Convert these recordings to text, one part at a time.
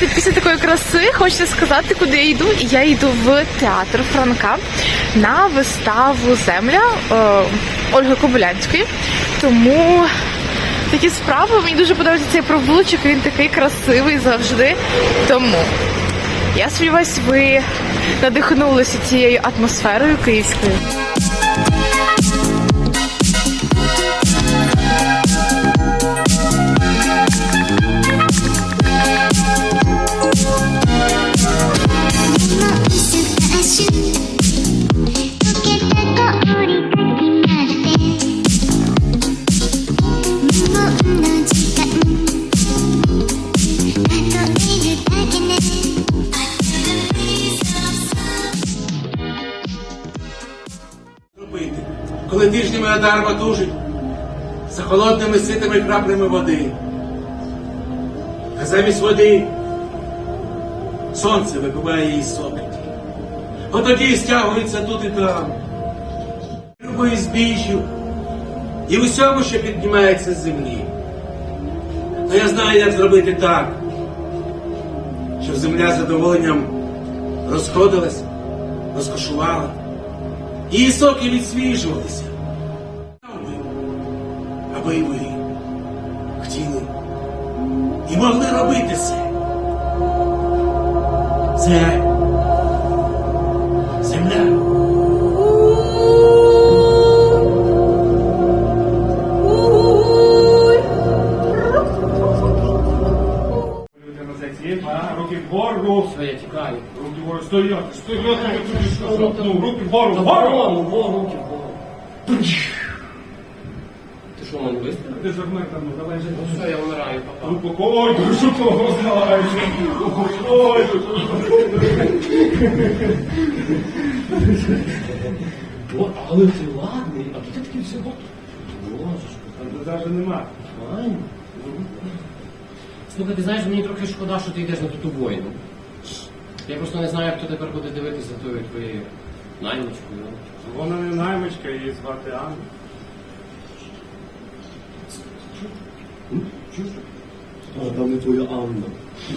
Знаєте, після такої краси хочеться сказати, куди я йду. Я йду в театр Франка на виставу Земля е, Ольги Кобилянської. Тому такі справи мені дуже подобається цей провулочок. Він такий красивий завжди. Тому я сподіваюся, ви надихнулися цією атмосферою київською. Тижнями тужить за холодними ситими краплями води. А замість води сонце випиває її сопіті. От тоді стягується тут і там. Любою збіжжю і в усьому, що піднімається з землі. Та я знаю, як зробити так, щоб земля з задоволенням розходилась, розкошувала. Її соки відсвіжувалися. Аби, ви хотіли і могли робити це. Це земля. Руки вгору. Я тікаю. Руки вгору. Стояти, стояти. Ну, руки вгору. Вгору, вгору, руки вгору. Ти жирник там, же. Ну все, я вмираю, папа. Ну, ой, ти що того знаєш? Ой, О, але ти ладний, а тут такий всього. Боже, Там навіть нема. файно. Слухай, ти знаєш, мені трохи шкода, що ти йдеш на ту воїну. Я просто не знаю, хто тепер буде дивитися тою твоєю наймичкою. Вона не наймичка, її звати Анна. А там не твоя Анна.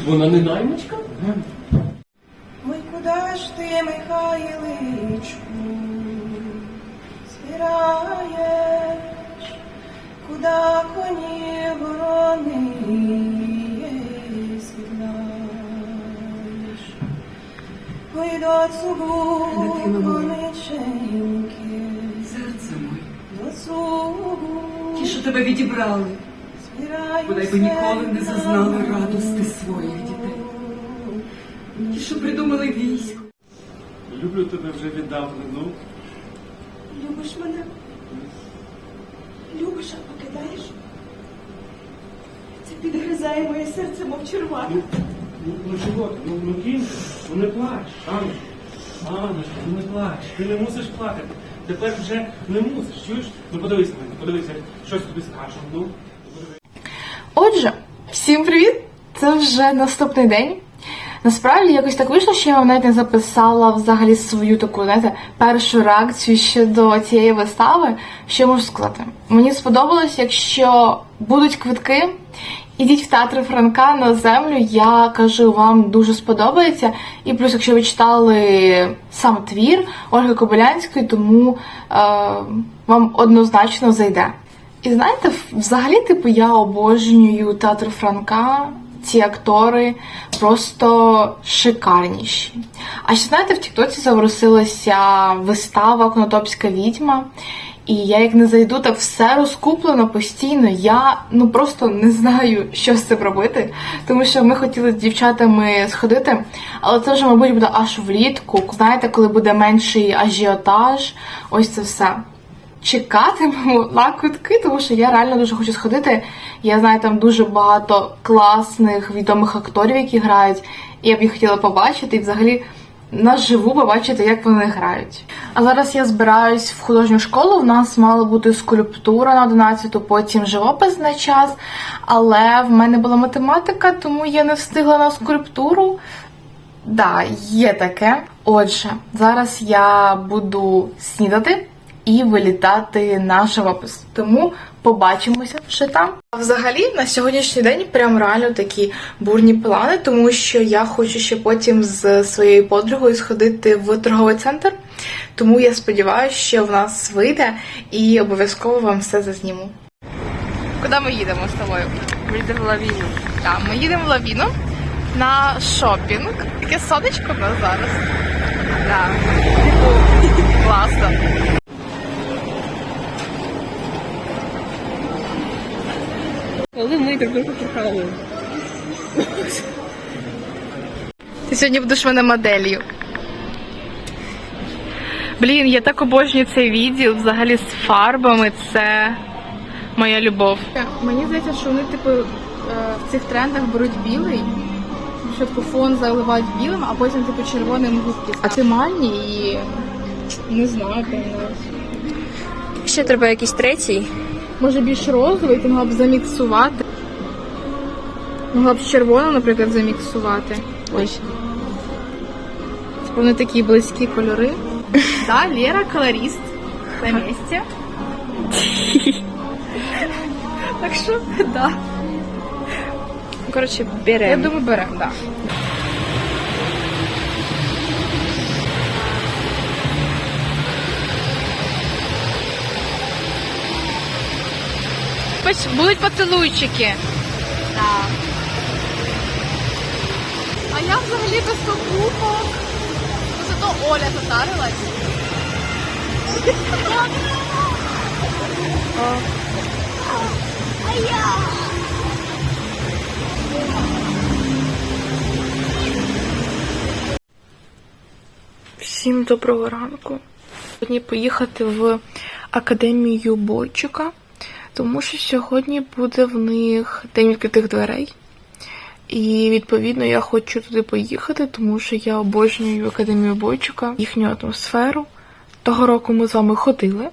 Вона не наймичка? Ой, куда ж ти, Михайличку, збираєш, куда коні ворони сідаєш? Ой, доцу конеченьки, Серце моє, доцу ті, що тебе відібрали, бодай би ніколи не зазнали радости своїх дітей. Ті, що придумали військо, Люблю тебе вже віддавна, ну. Любиш мене? Любиш, а покидаєш? Це підгризає моє серце, мов червак. Ну, ну, ну чого ти? Ну, ну кінь, ну не плач, Анна. Анночка, ну не плач. Ти не мусиш плакати. Тепер вже не мусиш, чуєш? Ну подивись на мене, подивися, щось тобі скажу, ну. Отже, всім привіт! Це вже наступний день. Насправді якось так вийшло, що я вам навіть не записала взагалі свою таку, знаєте, першу реакцію щодо цієї вистави. Що можу сказати? Мені сподобалось, якщо будуть квитки, ідіть в театр Франка на землю. Я кажу, вам дуже сподобається. І плюс, якщо ви читали сам твір Ольги Кобилянської, тому е, вам однозначно зайде. І знаєте, взагалі, типу, я обожнюю театр Франка. Ці актори просто шикарніші. А ще знаєте, в Тіктоці заворусилася вистава Конотопська відьма. І я як не зайду, так все розкуплено постійно. Я ну просто не знаю, що з цим робити. Тому що ми хотіли з дівчатами сходити, але це вже, мабуть, буде аж влітку. Знаєте, коли буде менший ажіотаж, ось це все чекатимемо на квитки, тому що я реально дуже хочу сходити. Я знаю там дуже багато класних відомих акторів, які грають, і я б їх хотіла побачити і взагалі наживу побачити, як вони грають. А зараз я збираюсь в художню школу. У нас мала бути скульптура на 11-ту, потім живопис на час. Але в мене була математика, тому я не встигла на скульптуру. Да, є таке. Отже, зараз я буду снідати і вилітати на живопис. Тому побачимося ще там. А взагалі на сьогоднішній день прям реально такі бурні плани, тому що я хочу ще потім з своєю подругою сходити в торговий центр. Тому я сподіваюся, що в нас вийде і обов'язково вам все зазніму. Куди ми їдемо з тобою? Ми йдемо в лавіню. Так, ми їдемо в лавіну на шопінг. Таке сонечко в нас зараз. Так. Класно. Коли ми друг друга кохали. Ти сьогодні будеш в мене моделлю. Блін, я так обожнюю цей відділ взагалі з фарбами. Це моя любов. Мені здається, що вони, типу, е, в цих трендах беруть білий. Спочатку фон заливають білим, а потім, типу, червоним губки. А це мальні і не знаю, певно. Ще треба якийсь третій. Може більш розовий, ти могла б заміксувати. Могла б з червоним, наприклад, заміксувати. Ось. Вони такі близькі кольори. Да, Лера колорист на місці. Так що, да. Коротше, Я думаю, беремо, да. Будуть поцілуйчики. Так. А я взагалі без покупок. Ну, Зато Оля затарилась. Всім доброго ранку. Сьогодні поїхати в академію Бойчука, тому що сьогодні буде в них день відкритих дверей. І відповідно я хочу туди поїхати, тому що я обожнюю академію Бойчука, їхню атмосферу. Того року ми з вами ходили.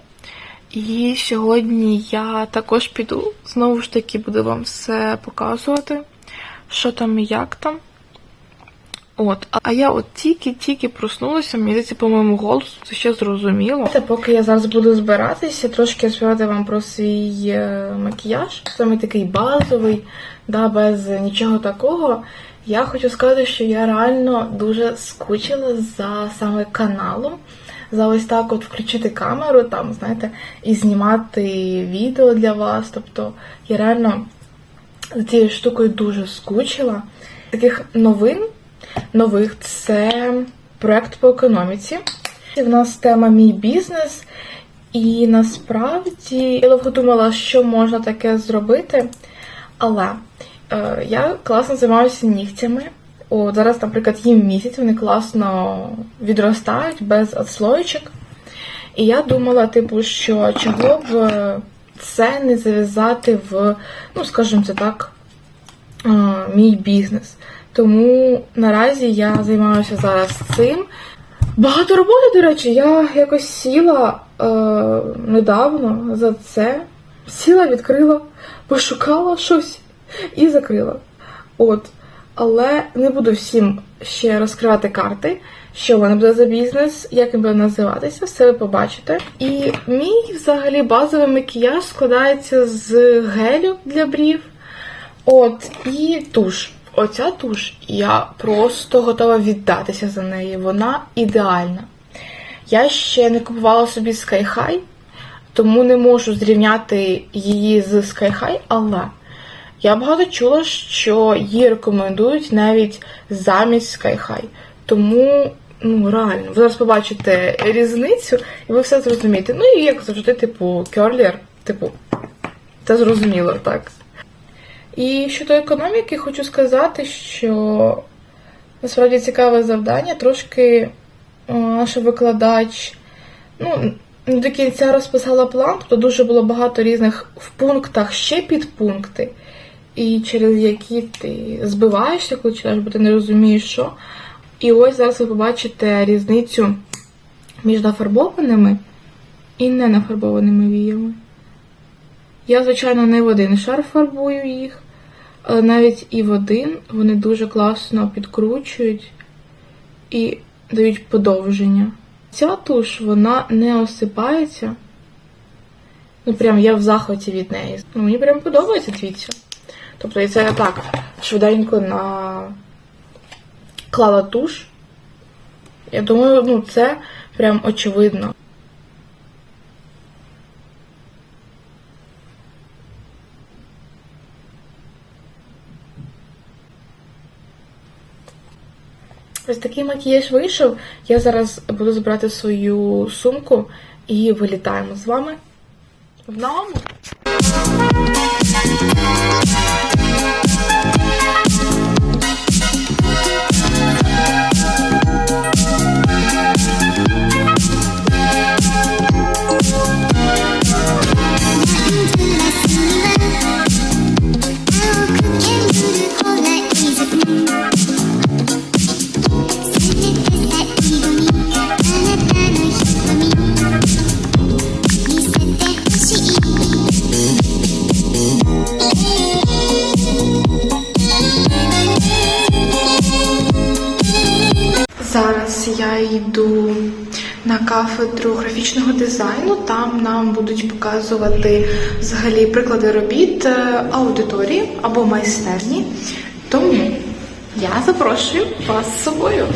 І сьогодні я також піду. Знову ж таки, буду вам все показувати, що там і як там. От, а я от тільки-тільки проснулася, мені здається, по моєму голосу це ще зрозуміло. Поки я зараз буду збиратися, трошки розповідати вам про свій е, макіяж. Саме такий базовий, да, без нічого такого. Я хочу сказати, що я реально дуже скучила за саме каналом. За ось так от включити камеру, там, знаєте, і знімати відео для вас. Тобто я реально за цією штукою дуже скучила. Таких новин нових це проект по економіці. І в нас тема Мій бізнес. І насправді я довго думала, що можна таке зробити. Але е, я класно займаюся нігтями. От зараз, наприклад, їм місяць, вони класно відростають без отслоєчок. І я думала, типу, що чого б е, це не зав'язати в, ну, скажімо це так, мій бізнес. Тому наразі я займаюся зараз цим. Багато роботи, до речі, я якось сіла е, недавно за це. Сіла, відкрила, пошукала щось і закрила. От. Але не буду всім ще розкривати карти, що в мене буде за бізнес, як він буде називатися, все ви побачите. І мій взагалі базовий макіяж складається з гелю для брів. От, і туш. Оця туш, я просто готова віддатися за неї. Вона ідеальна. Я ще не купувала собі Sky High, тому не можу зрівняти її з Sky High, але я багато чула, що її рекомендують навіть замість Sky High. Тому, ну, реально, ви зараз побачите різницю, і ви все зрозумієте. Ну і як завжди, типу, керлер, типу, це зрозуміло, так. І щодо економіки, хочу сказати, що насправді цікаве завдання. Трошки о, наша викладач ну, до кінця розписала план, тобто дуже було багато різних в пунктах ще підпункти, і через які ти збиваєшся, коли читаєш, бо ти не розумієш, що. І ось зараз ви побачите різницю між нафарбованими і ненафарбованими віями. Я, звичайно, не в один шар фарбую їх, але навіть і в один вони дуже класно підкручують і дають подовження. Ця туш, вона не осипається. Ну, прям я в захваті від неї. Ну, мені прям подобається дивіться. Тобто, і це я так швиденько на клала туш. Я думаю, ну, це прям очевидно. Ось такий макіяж вийшов. Я зараз буду збирати свою сумку і вилітаємо з вами в Наому. Нам будуть показувати взагалі приклади робіт е, аудиторії або майстерні. Тому я запрошую вас з собою.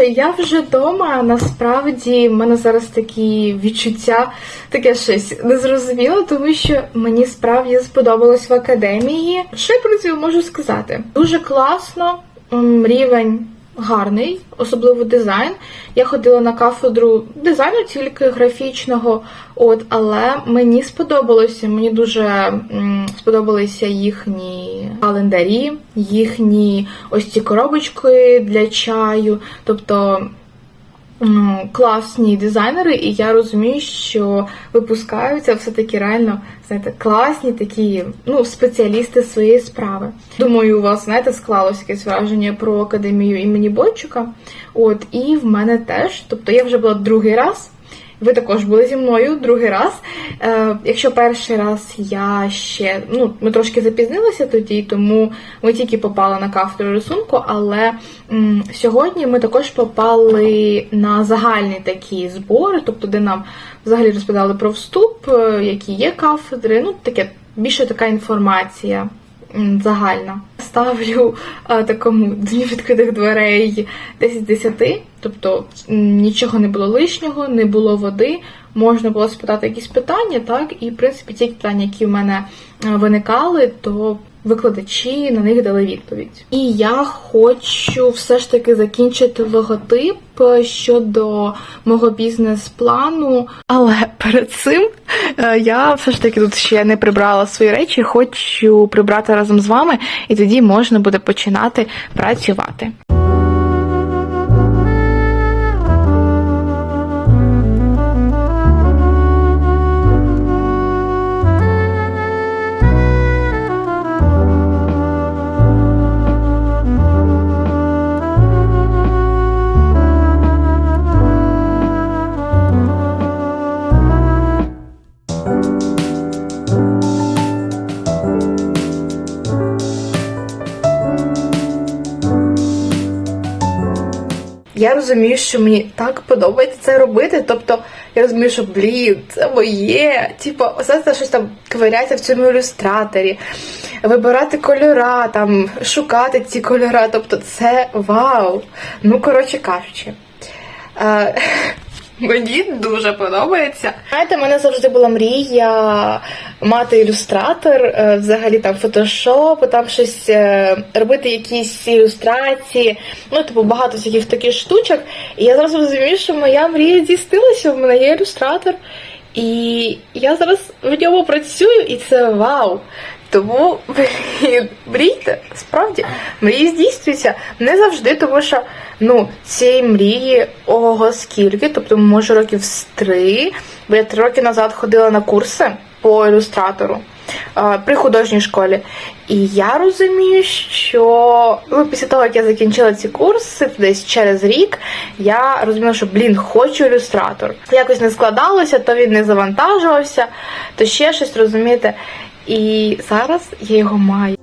Отже, я вже вдома. Насправді в мене зараз такі відчуття, таке щось незрозуміло, тому що мені справді сподобалось в академії. Що я про це можу сказати? Дуже класно, рівень гарний, особливо дизайн. Я ходила на кафедру дизайну тільки графічного, от, але мені сподобалося. Мені дуже сподобалися їхні календарі, їхні ось ці коробочки для чаю. Тобто класні дизайнери, і я розумію, що випускаються все-таки реально знаєте, класні такі ну, спеціалісти своєї справи. Думаю, у вас знаєте, склалось якесь враження про академію імені Бойчука. От, і в мене теж. Тобто я вже була другий раз. Ви також були зі мною другий раз. Е, якщо перший раз я ще ну, ми трошки запізнилися тоді, тому ми тільки попали на кафедру рисунку, але м, сьогодні ми також попали на загальні такі збори, тобто де нам взагалі розповідали про вступ, е, які є кафедри, ну таке більше така інформація загальна. Ставлю а, такому дні відкритих дверей 10 з 10, тобто нічого не було лишнього, не було води. Можна було спитати якісь питання, так, і в принципі ті питання, які в мене е, виникали, то викладачі на них дали відповідь. І я хочу все ж таки закінчити логотип щодо мого бізнес-плану. Але перед цим е, я все ж таки тут ще не прибрала свої речі, хочу прибрати разом з вами, і тоді можна буде починати працювати. Я розумію, що мені так подобається це робити. Тобто я розумію, що блін, це моє. Типу, все це щось там ковиряється в цьому ілюстраторі, вибирати кольора, там шукати ці кольора. Тобто, це вау. Ну, коротше кажучи. Мені дуже подобається. Знаєте, мене завжди була мрія мати ілюстратор, е, взагалі там фотошоп, там щось е, робити якісь ілюстрації, ну, типу, багато всяких таких штучок. І я зараз розумію, що моя мрія здійснилася, в мене є ілюстратор. І я зараз в ньому працюю, і це вау. Тому мрійте, справді, мрії здійснюються не завжди, тому що ну, цієї мрії ого скільки, тобто, може, років з три, бо я три роки назад ходила на курси по ілюстратору е, при художній школі. І я розумію, що ну, після того, як я закінчила ці курси, десь через рік, я розуміла, що блін, хочу ілюстратор. Якось не складалося, то він не завантажувався, то ще щось розумієте. І зараз я його маю.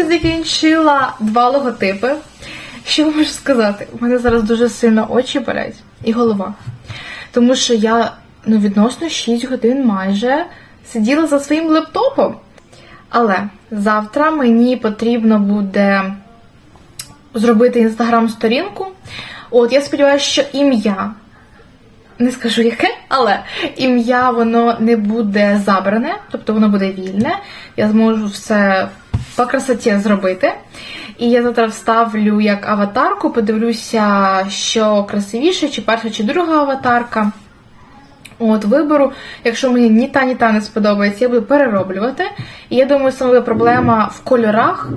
Нарешті закінчила два логотипи. Що можу сказати? У мене зараз дуже сильно очі болять і голова. Тому що я ну, відносно 6 годин майже сиділа за своїм лептопом. Але завтра мені потрібно буде зробити інстаграм-сторінку. От я сподіваюся, що ім'я не скажу яке, але ім'я воно не буде забране, тобто воно буде вільне. Я зможу все по красоті зробити. І я завтра вставлю як аватарку, подивлюся, що красивіше, чи перша, чи друга аватарка. От, вибору, якщо мені ні та, ні та не сподобається, я буду перероблювати. І я думаю, саме проблема в кольорах.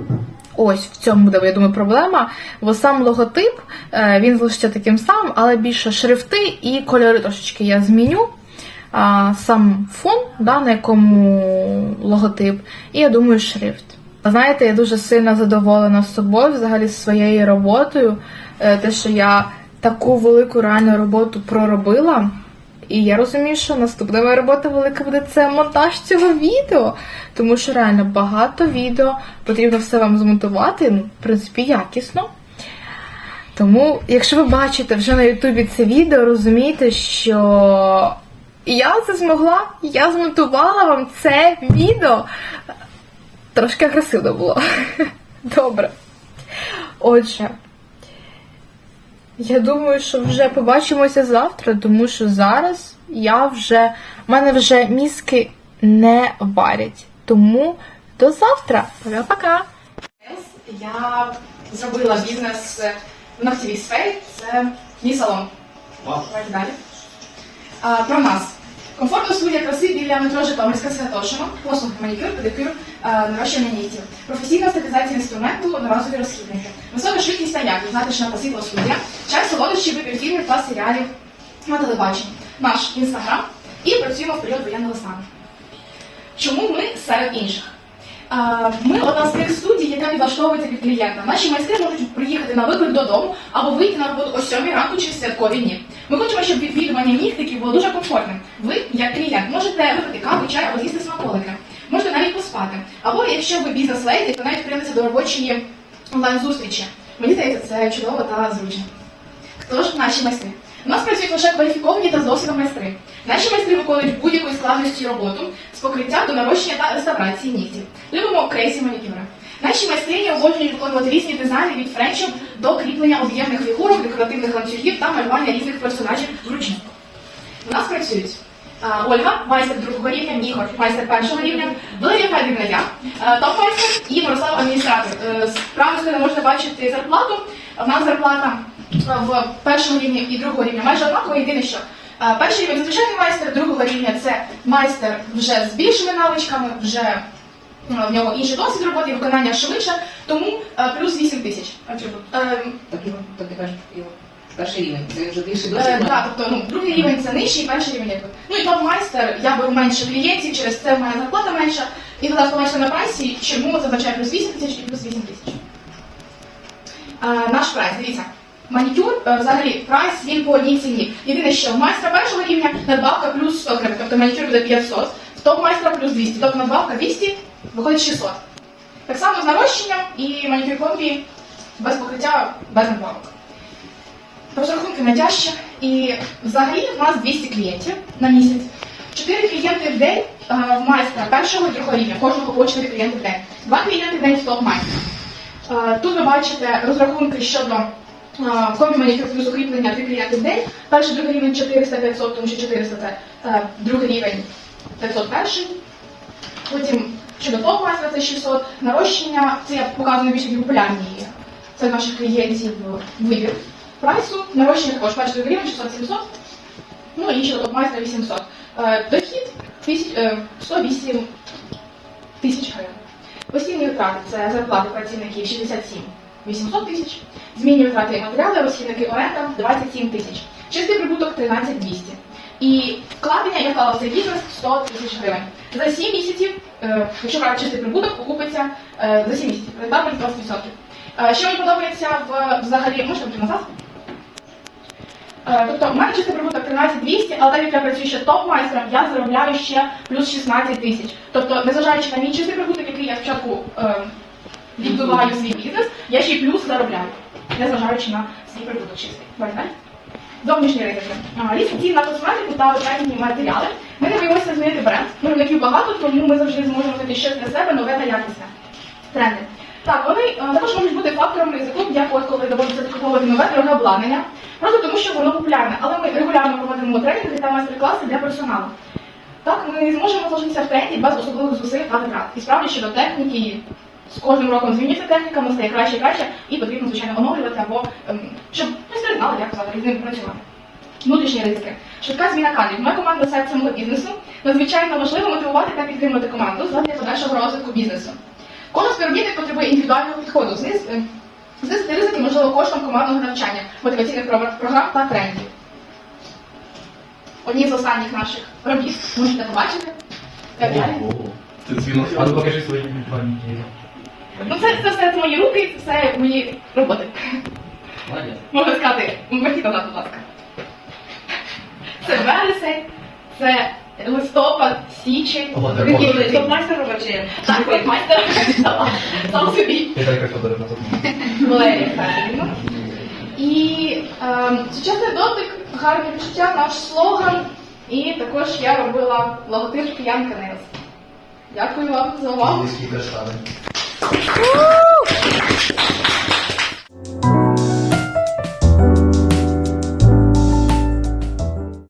Ось в цьому буде, я думаю, проблема. Бо сам логотип е, він залишиться таким самим, але більше шрифти і кольори трошечки я зміню. Сам фон, да, на якому логотип, і я думаю, шрифт. Знаєте, я дуже сильно задоволена собою, взагалі своєю роботою. Е, Те, що я таку велику реальну роботу проробила. І я розумію, що наступна моя робота велика буде це монтаж цього відео. Тому що реально багато відео потрібно все вам змонтувати, ну, в принципі, якісно. Тому, якщо ви бачите вже на Ютубі це відео, розумійте, що я це змогла, я змонтувала вам це відео. Трошки агресивно було. Добре. Отже. Я думаю, що вже побачимося завтра, тому що зараз я вже в мене вже мізки не варять. Тому до завтра. Пока-пока. Я зробила бізнес в ногтєвій сфері. Це мій салон. Давайте далі. А, про нас. Комфортна студія краси біля метро Житомирська Святошина, послуг манікюр, педикюр, нарощення нарощування нігтів, професійна стабілізація інструменту, одноразові розхідники, висока швидкість та якість, затишна та світла студія, чай, солодощі, вибір фільмів та серіалів на телебаченні, наш інстаграм і працюємо в період воєнного стану. Чому ми серед інших? Ми одна з тих студій, яка підлаштовується під клієнта. Наші майстри можуть приїхати на виклик додому або вийти на роботу о 7 ранку чи в святкові дні. Ми хочемо, щоб відвідування нігтиків було дуже комфортним. Ви, як клієнт, можете випити каву, чай або з'їсти смаколики. Можете навіть поспати. Або якщо ви бізнес-леді, то навіть прийдеться до робочої онлайн-зустрічі. Мені здається, це чудово та зручно. Хто ж наші майстри? У нас працюють лише кваліфіковані та з досвідом майстри. Наші майстри виконують будь-якої складності роботу з покриття до нарощення та реставрації нігтів. Любимо крейсі манікюри. Наші майстрині обожнюють виконувати різні дизайни від френчів до кріплення об'ємних фігурок, декоративних ланцюгів та малювання різних персонажів вручну. У нас працюють Ольга, майстер другого рівня, Ігор, майстер першого рівня, Валерія Федорівна, я, топ-майстер і Мирослав адміністратор. Е, З правої можете бачити зарплату. У нас зарплата в першому рівні і другого рівня майже однакова. Єдине, що е, перший рівень звичайний майстер, другого рівня це майстер вже з більшими навичками, вже е, в нього інший досвід роботи, виконання швидше, тому е, плюс 8 тисяч. Ем, Так, Ігор, так ти кажеш, перший рівень, це вже більше Е, досвід. Так, тобто ну, другий рівень це нижчий, перший рівень якби. Ну і топ-майстер, я беру менше клієнтів, через це в мене зарплата менша. І тоді побачите на прайсі, чому це означає плюс 8 тисяч і плюс 8 тисяч. Е, наш прайс, дивіться. Манікюр, е, взагалі, прайс він по одній ціні. Єдине, що в майстра першого рівня надбавка плюс 100 гривень, тобто манікюр буде 500, в топ-майстра плюс 200, тобто надбавка 200, виходить 600. Так само з нарощенням і манікюр комбі без покриття, без надбавок. Розрахунки найтяжче. І взагалі в нас 200 клієнтів на місяць. 4 клієнти в день е, в майстра першого і другого рівня, кожного по 4 клієнти в день. Два клієнти в день в топ майстра. Е, Тут ви бачите розрахунки щодо комбі манікюр плюс укріплення 3 клієнти в день. Перший другий рівень 400-500, тому що 400 це другий рівень 500 перший. Потім щодо топ майстра це 600. Нарощення, це я показую найбільш популярні це наших клієнтів вибір прайсу. Нарощення також перший другий рівень 600-700. Ну і топ майстра 800. Е, Дохід тисяч- е, 108 тисяч гривень. Постійні витрати це зарплати працівників 67 800 тисяч. Змінні витрати матеріали, розхідники оренда 27 тисяч. Чистий прибуток 13 200. І вкладення, я вклала в цей бізнес 100 тисяч гривень. За 7 місяців, е, якщо брати чистий прибуток, окупиться е, за 7 місяців. Рентабельність 20%. Е, Що мені подобається в взагалі, можете бути назад? Тобто в мене чистий прибуток 13 200, але так як я працюю ще топ-майстром, я заробляю ще плюс 16 тисяч. Тобто, незважаючи на мій чистий прибуток, який я спочатку е, відбиваю свій бізнес, я ще й плюс заробляю, незважаючи на свій прибуток чистий. Далі. Зовнішні ризики. Різні цін на косметику та витратні матеріали. Ми не боїмося змінити бренд. Виробників багато, тому ми завжди зможемо знайти щось для себе нове та якісне. Тренди. Так, вони е, також можуть бути фактором ризику, як от коли доводиться закуповувати нове дороге обладнання, просто тому що воно популярне. Але ми регулярно проводимо тренінги та майстер-класи для персоналу. Так, ми зможемо залишитися в тренді без особливих зусиль та витрат. І справді щодо техніки, з кожним роком змінюється техніка, вона стає краще і краще, і потрібно, звичайно, оновлювати або ем, щоб майстри знали, як взагалі з ним працювати. Внутрішні ризики. Швидка зміна кадрів. Моя команда серце мого бізнесу. Надзвичайно важливо мотивувати та підтримувати команду задля подальшого розвитку бізнесу. Кожен співробітник потребує індивідуального підходу. Зниз, е, знизити ризики можливо коштом командного навчання, мотиваційних програм та тренінгів. Одні з останніх наших робіт можете побачити. Так далі. Ну покажи свої пам'ятні. Ну, це, це все це мої руки, це все мої роботи. Молодець. Можна сказати, верніть назад, будь ласка. Це вересень, це листопад, січень. О, так, Такий можна. лист. майстер робочий. Так, як майстер сам- сам собі. Я так Валерія Федорівна. І ем, сучасний дотик, гарне відчуття, наш слоган. І також я робила логотип Янка Нейлс. Дякую вам за увагу. 哦。